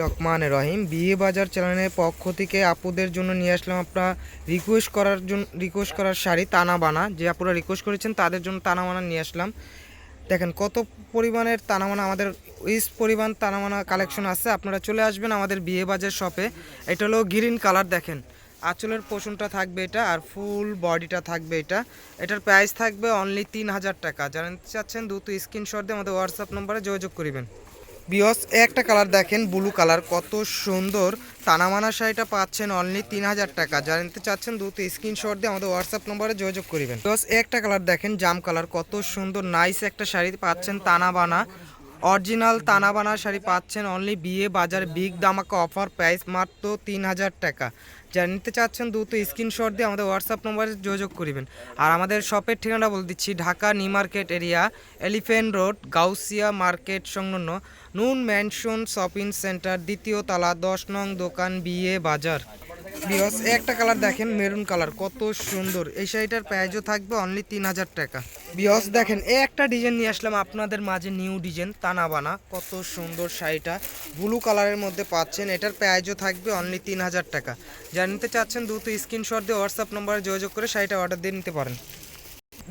রহমান রহিম। বিয়ে বাজার চ্যানেলের পক্ষ থেকে আপুদের জন্য নিয়ে আসলাম আপনারা রিকোয়েস্ট করার জন্য রিকোয়েস্ট করার শাড়ি তানা বানা যে আপুরা রিকোয়েস্ট করেছেন, তাদের জন্য তানা বানা নিয়ে আসলাম। দেখেন, কত পরিমাণের তানামানা আমাদের ইস পরিমাণ তানামানা কালেকশন আছে। আপনারা চলে আসবেন আমাদের বিয়ে বাজার শপে এটা হলো গ্রিন কালার দেখেন। আঁচলের পোষণটা থাকবে এটা আর ফুল বডিটা থাকবে এটা। এটার প্রাইস থাকবে অনলি তিন হাজার টাকা। জানতে চাচ্ছেন, দ্রুত স্ক্রিনশট দিয়ে আমাদের হোয়াটসঅ্যাপ নম্বরে যোগাযোগ করিবেন। বিয়স একটা কালার দেখেন, ব্লু কালার, কত সুন্দর। টানামানা শাড়িটা পাচ্ছেন অনলি তিন হাজার টাকা। জানতে চাচ্ছেন, দ্রুত স্ক্রিনশট দিয়ে আমাদের হোয়াটসঅ্যাপ নম্বরে যোগাযোগ করবেন। বিহস একটা কালার দেখেন, জাম কালার, কত সুন্দর নাইস একটা শাড়ি পাচ্ছেন তানাবানা। অরিজিনাল তানাবানা শাড়ি পাচ্ছেন অনলি বিয়ে বাজার বিগ দামাকা অফার প্রাইস মাত্র তিন হাজার টাকা। যা নিতে চাচ্ছেন দ্রুত স্ক্রিনশট দিয়ে আমাদের হোয়াটসঅ্যাপ নম্বরে যোগাযোগ করিবেন। আর আমাদের শপের ঠিকানা বলে দিচ্ছি, Dhaka New Market area Elephant Road Gausia Market সংলগ্ন নুন ম্যানশন শপিং সেন্টার দ্বিতীয় তলা, দশ নং দোকান, বিয়ে বাজার। একটা কালার দেখেন মেরুন কালার কত সুন্দর। এই শাড়িটার প্রাইজও থাকবে অনলি তিন হাজার টাকা। বিয়স দেখেন এই একটা ডিজাইন নিয়ে আসলাম, আপনাদের মাঝে নিউ ডিজাইন তানা বানা কত সুন্দর শাড়িটা। ব্লু কালারের মধ্যে পাচ্ছেন, এটার প্রাইজও থাকবে অনলি তিন হাজার টাকা। যা নিতে চাচ্ছেন, দ্রুত স্ক্রিনশট দিয়ে হোয়াটসঅ্যাপ নম্বরে যোগাযোগ করে শাড়িটা অর্ডার দিয়ে নিতে পারেন।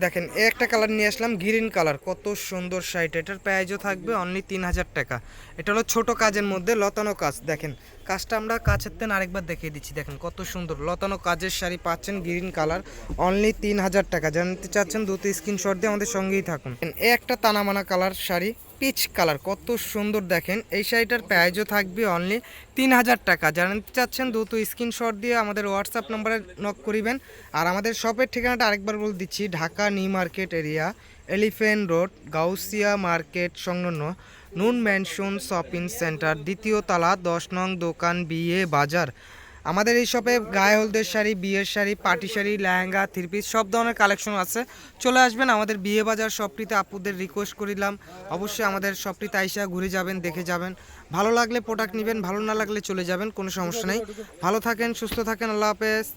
দেখেন একটা কালার নিয়ে আসলাম গ্রিন কালার কত সুন্দর শাড়িটা। এটার প্রাইজও থাকবে অনলি তিন হাজার টাকা। এটা হলো ছোটো কাজের মধ্যে লতানো কাজ। দেখেন, কাজটা আমরা কাছের তেন আরেকবার দেখিয়ে দিচ্ছি। দেখেন, কত সুন্দর। লতানো কাজের শাড়ি পাচ্ছেন গ্রিন কালার অনলি তিন হাজার টাকা। জানতে চাচ্ছেন দুটো স্ক্রিনশট দিয়ে আমাদের সঙ্গেই থাকুন। এ একটা তানামানা কালার শাড়ি। পিচ কালার, কত সুন্দর দেখেন। এই শাড়িটার প্রাইজও থাকবে অনলি তিন হাজার টাকা জানতে চাচ্ছেন, দ্রুত স্ক্রিনশট দিয়ে আমাদের হোয়াটসঅ্যাপ নম্বরে নক করিবেন। আর আমাদের শপের ঠিকানাটা আরেকবার বলে দিচ্ছি, Dhaka New Market area Elephant Road, Gausia Market, সংলগ্ন নুন ম্যানশন শপিং সেন্টার, দ্বিতীয় তালা, দশ নং দোকান বিয়ে বাজার। আমাদের এই শপে গায়ে হলদের শাড়ি, বিয়ের শাড়ি, পাটি শাড়ি, লেহেঙ্গা থ্রি পিস সব ধরনের কালেকশন আছে। চলে আসবেন আমাদের বিয়ে বাজার শপটিতে আপুদের রিকোয়েস্ট করিলাম অবশ্যই আমাদের শপটিতে আইসা ঘুরে যাবেন, দেখে যাবেন। ভালো লাগলে প্রোডাক্ট নেবেন, ভালো না লাগলে চলে যাবেন, কোনো সমস্যা নেই। ভালো থাকেন, সুস্থ থাকেন, আল্লাহ হাফেজ।